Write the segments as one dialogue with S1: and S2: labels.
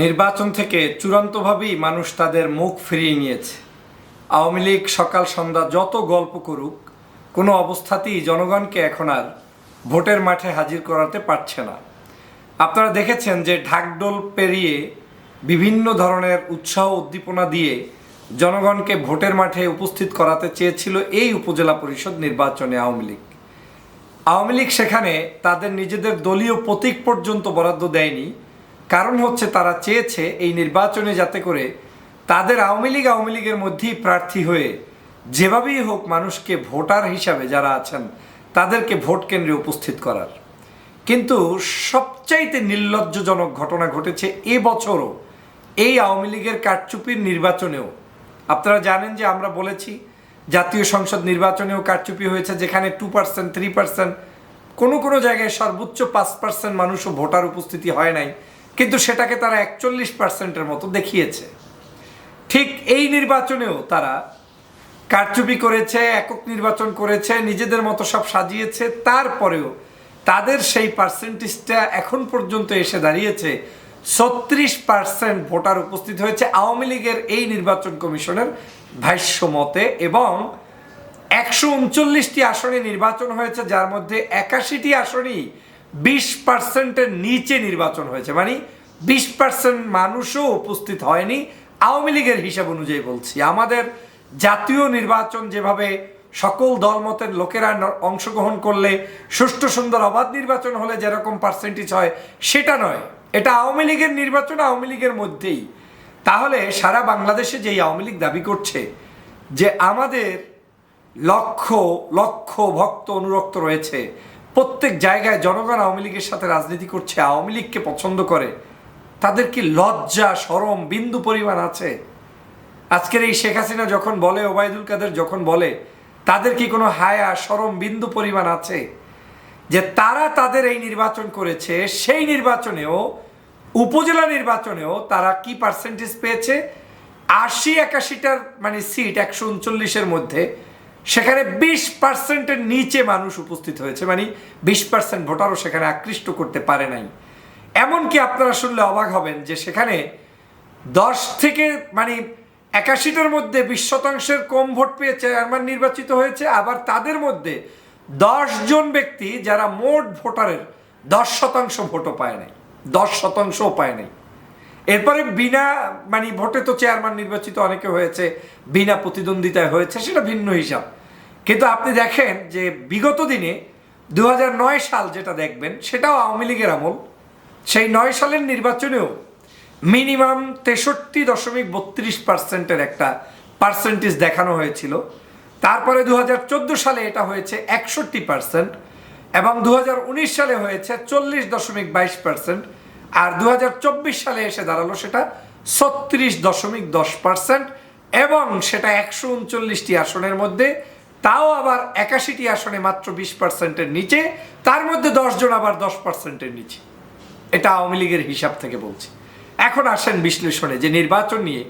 S1: নির্বাচন থেকে চূড়ান্তভাবেই মানুষ তাদের মুখ ফিরিয়ে নিয়েছে। আওয়ামী লীগ সকাল সন্ধ্যা যত গল্প করুক, কোনো অবস্থাতেই জনগণকে এখন আর ভোটের মাঠে হাজির করাতে পারছে না। আপনারা দেখেছেন যে ঢাকডোল পেরিয়ে বিভিন্ন ধরনের উৎসাহ উদ্দীপনা দিয়ে জনগণকে ভোটের মাঠে উপস্থিত করাতে চেয়েছিল এই উপজেলা পরিষদ নির্বাচনে আওয়ামী লীগ। আওয়ামী লীগ সেখানে তাদের নিজেদের দলীয় প্রতীক পর্যন্ত বরাদ্দ দেয়নি। কারণ হচ্ছে তারা চেয়েছে এই নির্বাচনে যাতে করে তাদের আওয়ামী লীগ আওয়ামী লীগের মধ্যেই প্রার্থী হয়ে যেভাবেই হোক মানুষকে ভোটার হিসাবে যারা আছেন, তাদেরকে ভোট কেন্দ্রে উপস্থিত করার। কিন্তু সবচাইতে নির্লজ্জজনক ঘটনা ঘটেছে এবছরও এই আওয়ামী লীগের কারচুপির নির্বাচনেও। আপনারা জানেন যে আমরা বলেছি, জাতীয় সংসদ নির্বাচনেও কারচুপি হয়েছে যেখানে টু পার্সেন্ট থ্রি পার্সেন্ট কোনো কোনো জায়গায় সর্বোচ্চ পাঁচ পার্সেন্ট মানুষও ভোটার উপস্থিতি হয় নাই। কিন্তু সেটাকে তারা একচল্লিশ পার্সেন্টের মতো দেখিয়েছে। ঠিক এই নির্বাচনেও তারা কারচুপি করেছে, একক নির্বাচন করেছে, নিজেদের মতো সব সাজিয়েছে, তারপরেও তাদের সেই পার্সেন্টেজটা এখন পর্যন্ত এসে দাঁড়িয়েছে, ছত্রিশ পার্সেন্ট ভোটার উপস্থিত হয়েছে আওয়ামী লীগের এই নির্বাচন কমিশনের ভাষ্য মতে এবং একশো উনচল্লিশটি আসনে নির্বাচন হয়েছে, যার মধ্যে একাশিটি আসনই বিশ পার্সেন্টের নিচে নির্বাচন হয়েছে। মানে বিশ পার্সেন্ট মানুষও উপস্থিত হয়নি। আওয়ামী লীগের হিসাব অনুযায়ী বলছি। আমাদের জাতীয় নির্বাচন যেভাবে সকল দলমতের লোকেরা অংশগ্রহণ করলে সুষ্ঠু সুন্দর অবাধ নির্বাচন হলে যেরকম পার্সেন্টেজ হয়, সেটা নয়। এটা আওয়ামী লীগের নির্বাচন, আওয়ামী লীগের মধ্যেই। তাহলে সারা বাংলাদেশে যেই আওয়ামী লীগ দাবি করছে যে আমাদের লক্ষ লক্ষ ভক্ত অনুরক্ত রয়েছে প্রত্যেক জায়গায় জনগণ আওয়ামী লীগের সাথে রাজনীতি করছে, আওয়ামী লীগকে পছন্দ করে। তাদের কি লজ্জা সরম বিন্দু পরিমাণ আছে? আজকের এই শেখ হাসিনা যখন বলে, ওবায়দুল কাদের যখন বলে, তাদের কি কোনো হায়া সরম বিন্দু পরিমাণ আছে? যে তারা তাদের এই নির্বাচন করেছে, সেই নির্বাচনেও, উপজেলা নির্বাচনেও তারা কি পার্সেন্টেজ পেয়েছে? আশি একাশিটার মানে সিট একশো উনচল্লিশের মধ্যে। সেখানে বিশ পার্সেন্টের নিচে মানুষ উপস্থিত হয়েছে। মানে বিশ পার্সেন্ট ভোটারও সেখানে আকৃষ্ট করতে পারে নাই। এমনকি আপনারা শুনলে অবাক হবেন যে সেখানে দশ থেকে মানে একাশিটার মধ্যে বিশ শতাংশের কম ভোট পেয়ে চেয়ারম্যান নির্বাচিত হয়েছে। আবার তাদের মধ্যে দশ জন ব্যক্তি যারা মোট ভোটারের দশ শতাংশ ভোটও পায় নাই। দশ শতাংশও পায় নাই। এরপরে বিনা মানে ভোটে তো চেয়ারম্যান নির্বাচিত অনেকে হয়েছে, বিনা প্রতিদ্বন্দ্বিতায় হয়েছে, সেটা ভিন্ন হিসাব। কিন্তু আপনি দেখেন যে বিগত দিনে দু হাজার নয় সাল যেটা দেখবেন, সেটাও আওয়ামী লীগের আমল। সেই নয় সালের নির্বাচনেও মিনিমাম তেষট্টি দশমিক বত্রিশ পার্সেন্টের একটা পার্সেন্টেজ দেখানো হয়েছিল। তারপরে দু হাজার চোদ্দ সালে এটা হয়েছে একষট্টি পার্সেন্ট এবং দু হাজার উনিশ সালে হয়েছে চল্লিশ দশমিক বাইশ পার্সেন্ট আর দু হাজার চব্বিশ সালে এসে দাঁড়াল সেটা ছত্রিশ দশমিক দশ পার্সেন্ট এবং সেটা একশো উনচল্লিশটি আসনের মধ্যে, তাও আবার একাশিটি আসনে মাত্র বিশ পার্সেন্টের নিচে, তার মধ্যে জন আবার দশ পার্সেন্টের নিচে। এটা আওয়ামী লীগের হিসাব থেকে বলছি। এখন আসেন বিশ্লেষণে যে নির্বাচন নিয়ে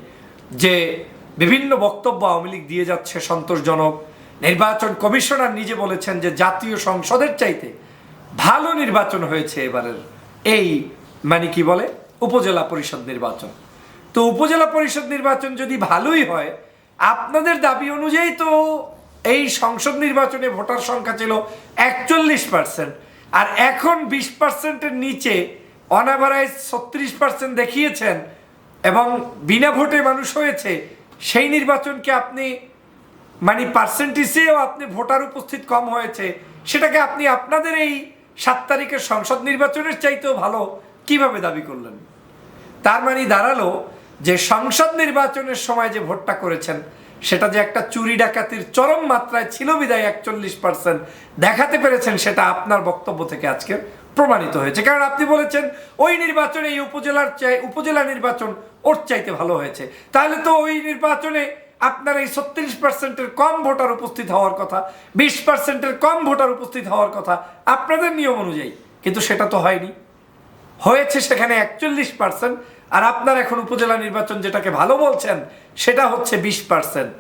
S1: যে বিভিন্ন বক্তব্য আওয়ামী লীগ দিয়ে যাচ্ছে, সন্তোষজনক। নির্বাচন কমিশনার নিজে বলেছেন যে জাতীয় সংসদের চাইতে ভালো নির্বাচন হয়েছে এবারের এই মানে কি বলে? উপজেলা পরিষদ নির্বাচন। তো উপজেলা পরিষদ নির্বাচন যদি ভালোই হয়, আপনাদের দাবি অনুযায়ী তো এই সংসদ নির্বাচনে ভোটার সংখ্যা ছিল একচল্লিশ পার্সেন্ট আর এখন বিশ পার্সেন্টের নিচে অনাভারাইজ ছত্রিশ পার্সেন্ট দেখিয়েছেন এবং বিনা ভোটে মানুষ হয়েছে, সেই নির্বাচনকে আপনি মানে পার্সেন্টেজেও আপনি ভোটার উপস্থিত কম হয়েছে, সেটাকে আপনি আপনাদের এই সাত তারিখের সংসদ নির্বাচনের চাইতেও ভালো কীভাবে দাবি করলেন? তার মানে দাঁড়াল যে সংসদ নির্বাচনের সময় যে ভোটটা করেছেন, সেটা যে একটা চুরি ডাকাতির চরম মাত্রায় ছিল বিদায় একচল্লিশ পার্সেন্ট দেখাতে পেরেছেন, সেটা আপনার বক্তব্য থেকে আজকে প্রমাণিত হয়েছে। কারণ আপনি বলেছেন, ওই নির্বাচনে এই উপজেলার চাই, উপজেলা নির্বাচন ওর চাইতে ভালো হয়েছে। তাহলে তো ওই নির্বাচনে আপনার এই ছত্রিশ পার্সেন্টের কম ভোটার উপস্থিত হওয়ার কথা, বিশ পার্সেন্টের কম ভোটার উপস্থিত হওয়ার কথা আপনাদের নিয়ম অনুযায়ী। কিন্তু সেটা তো হয়নি। হয়েছে সেখানে একচল্লিশ পার্সেন্ট আর আপনার এখন উপজেলা নির্বাচন যেটাকে ভালো বলছেন, সেটা হচ্ছে বিশ পার্সেন্ট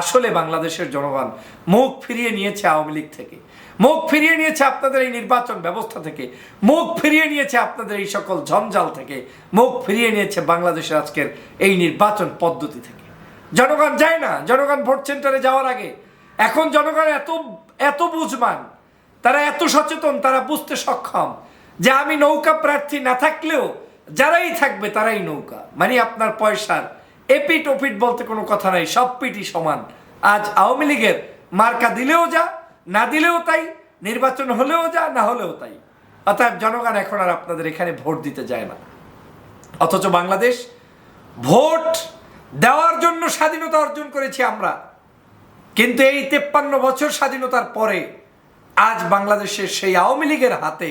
S1: আসলে বাংলাদেশের জনগণ মুখ ফিরিয়ে নিয়েছে আওয়ামী লীগ থেকে। মুখ ফিরিয়ে নিয়েছে আপনাদের এই নির্বাচন ব্যবস্থা থেকে। মুখ ফিরিয়ে নিয়েছে আপনাদের এই সকল ঝঞ্ঝাল থেকে। মুখ ফিরিয়ে নিয়েছে বাংলাদেশের আজকের এই নির্বাচন পদ্ধতি থেকে। জনগণ যায় না। জনগণ ভোট সেন্টারে যাওয়ার আগে। এখন জনগণ এত এত বুঝবান, তারা এত সচেতন, তারা বুঝতে সক্ষম যে আমি নৌকা প্রার্থী না থাকলেও যারাই থাকবে তারাই নৌকা। মানে আপনার পয়সার এপিট ওপিট বলতে কোনো কথা নাই, সব পিটি সমান। আজ আওয়ামী লীগের মার্কা দিলেও যা, না দিলেও তাই, নির্বাচন হলেও যা, না হলেও তাই। অতএব জনগণ এখন আর আপনাদের এখানে ভোট দিতে যায় না। অথচ বাংলাদেশ ভোট দেওয়ার জন্য স্বাধীনতা অর্জন করেছি আমরা। কিন্তু এই তেপ্পান্ন বছর স্বাধীনতার পরে আজ বাংলাদেশের সেই আওয়ামী লীগের হাতে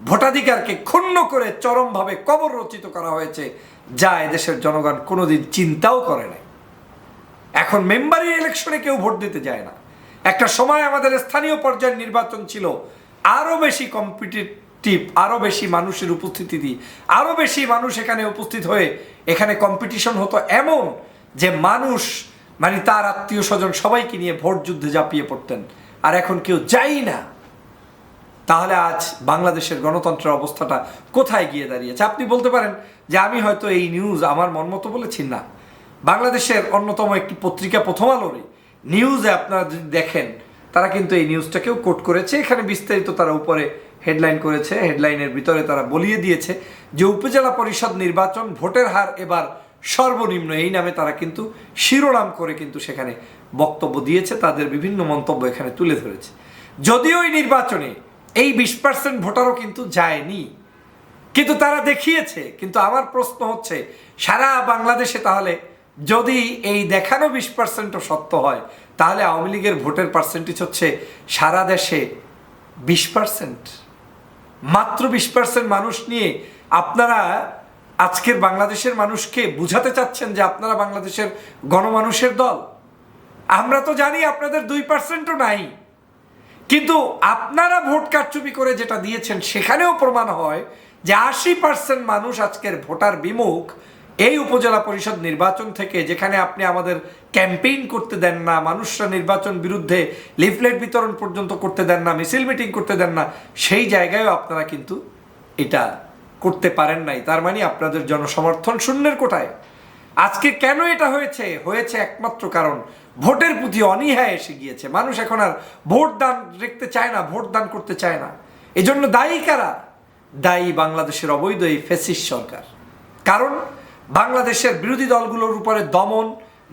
S1: ভোটাধিকারকে ক্ষুণ্ণ করে চরমভাবে কবর রচিত করা হয়েছে, যা এদেশের জনগণ কোনোদিন চিন্তাও করে নাই। এখন মেম্বারি ইলেকশনে কেউ ভোট দিতে যায় না। একটা সময় আমাদের স্থানীয় পর্যায়ের নির্বাচন ছিল, আরও বেশি কম্পিটিটিভ, আরও বেশি মানুষের উপস্থিতি আরও বেশি মানুষ এখানে উপস্থিত হয়ে এখানে কম্পিটিশন হতো এমন যে মানুষ মানে তার আত্মীয় স্বজন সবাইকে নিয়ে ভোট যুদ্ধে ঝাঁপিয়ে পড়তেন। আর এখন কেউ যাই না। তাহলে আজ বাংলাদেশের গণতন্ত্রের অবস্থাটা কোথায় গিয়ে দাঁড়িয়েছে? আপনি বলতে পারেন যে আমি হয়তো এই নিউজ আমার মন মতো বলেছি না। বাংলাদেশের অন্যতম একটি পত্রিকা প্রথম আলোরে নিউজে আপনারা যদি দেখেন, তারা কিন্তু এই নিউজটাকেও কোট করেছে। এখানে বিস্তারিত তারা উপরে হেডলাইন করেছে হেডলাইনের ভিতরে তারা বলিয়ে দিয়েছে যে উপজেলা পরিষদ নির্বাচন ভোটের হার এবার সর্বনিম্ন। এই নামে তারা কিন্তু শিরোনাম করে কিন্তু সেখানে বক্তব্য দিয়েছে, তাদের বিভিন্ন মন্তব্য এখানে তুলে ধরেছে। যদিও এই নির্বাচনে এই বিশ পার্সেন্ট ভোটারও কিন্তু যায়নি। কিন্তু তারা দেখিয়েছে, কিন্তু আমার প্রশ্ন হচ্ছে, সারা বাংলাদেশে তাহলে যদি এই দেখানো বিশ পার্সেন্টও সত্য হয়, তাহলে আওয়ামী লীগের ভোটের পার্সেন্টেজ হচ্ছে সারা দেশে বিশ পার্সেন্ট মাত্র বিশ পার্সেন্ট মানুষ নিয়ে আপনারা আজকের বাংলাদেশের মানুষকে বুঝাতে চাচ্ছেন যে আপনারা বাংলাদেশের গণমানুষের দল। আমরা তো জানি আপনাদের দুই পার্সেন্টও নাই। কিন্তু আপনারা ভোট কারচুপি করে যেটা দিয়েছেন, সেখানেও প্রমাণ হয় যে আশি পার্সেন্ট মানুষ আজকের ভোটার বিমুখ এই উপজেলা পরিষদ নির্বাচন থেকে, যেখানে আপনি আমাদের ক্যাম্পেইন করতে দেন না, মানুষরা নির্বাচন বিরুদ্ধে লিফলেট বিতরণ পর্যন্ত করতে দেন না, মিছিল মিটিং করতে দেন না, সেই জায়গায়ও আপনারা কিন্তু এটা করতে পারেন নাই। তার মানে আপনাদের জনসমর্থন শূন্যের কোটায়। আজকে কেন এটা হয়েছে? হয়েছে একমাত্র কারণ ভোটের প্রতি অনীহা এসে গিয়েছে। মানুষ এখন আর ভোট দান দেখতে চায় না ভোট দান করতে চায় না। এজন্য দায়ী কারা? দায়ী বাংলাদেশের অবৈধ এই ফেসিস সরকার। কারণ বাংলাদেশের বিরোধী দলগুলোর উপরে দমন,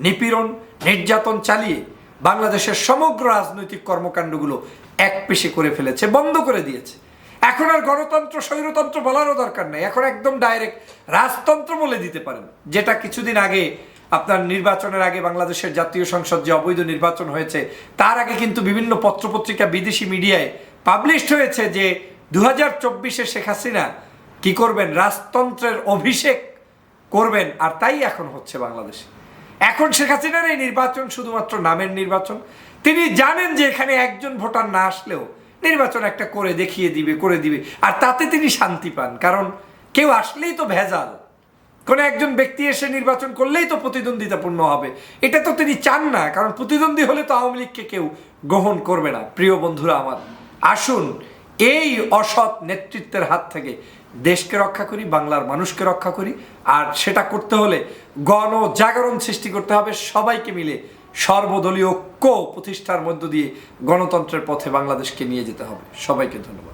S1: নিপীড়ন, নির্যাতন চালিয়ে বাংলাদেশের সমগ্র রাজনৈতিক কর্মকাণ্ডগুলো এক পেশে করে ফেলেছে, বন্ধ করে দিয়েছে। এখন আর গণতন্ত্র, স্বৈরতন্ত্র বলারও দরকার নেই। এখন একদম ডাইরেক্ট রাজতন্ত্র বলে দিতে পারেন, যেটা কিছুদিন আগে আপনার নির্বাচনের আগে বাংলাদেশের জাতীয় সংসদ যে অবৈধ নির্বাচন হয়েছে, তার আগে কিন্তু বিভিন্ন পত্রপত্রিকা বিদেশি মিডিয়ায় পাবলিশড হয়েছে যে দু হাজার চব্বিশে শেখ হাসিনা কি করবেন? রাজতন্ত্রের অভিষেক করবেন। আর তাই এখন হচ্ছে বাংলাদেশে। এখন শেখ হাসিনার এই নির্বাচন শুধুমাত্র নামের নির্বাচন। তিনি জানেন যে এখানে একজন ভোটার না আসলেও নির্বাচন একটা করে দেখিয়ে দিবে, করে দিবে। আর তাতে তিনি শান্তি পান। কারণ কেউ আসলেই তো ভেজাল। কোনো একজন ব্যক্তি এসে নির্বাচন করলেই তো প্রতিদ্বন্দ্বিতাপূর্ণ হবে। এটা তো তিনি চান না, কারণ প্রতিদ্বন্দ্বী হলে তো আওয়ামী লীগকে কেউ গ্রহণ করবে না। প্রিয় বন্ধুরা আমার, আসুন এই অসৎ নেতৃত্বের হাত থেকে দেশকে রক্ষা করি, বাংলার মানুষকে রক্ষা করি, আর সেটা করতে হলে গণ জাগরণ সৃষ্টি করতে হবে সবাইকে মিলে। সর্বদলীয় ঐক্য প্রতিষ্ঠার মধ্য দিয়ে গণতন্ত্রের পথে বাংলাদেশকে নিয়ে যেতে হবে। সবাইকে ধন্যবাদ।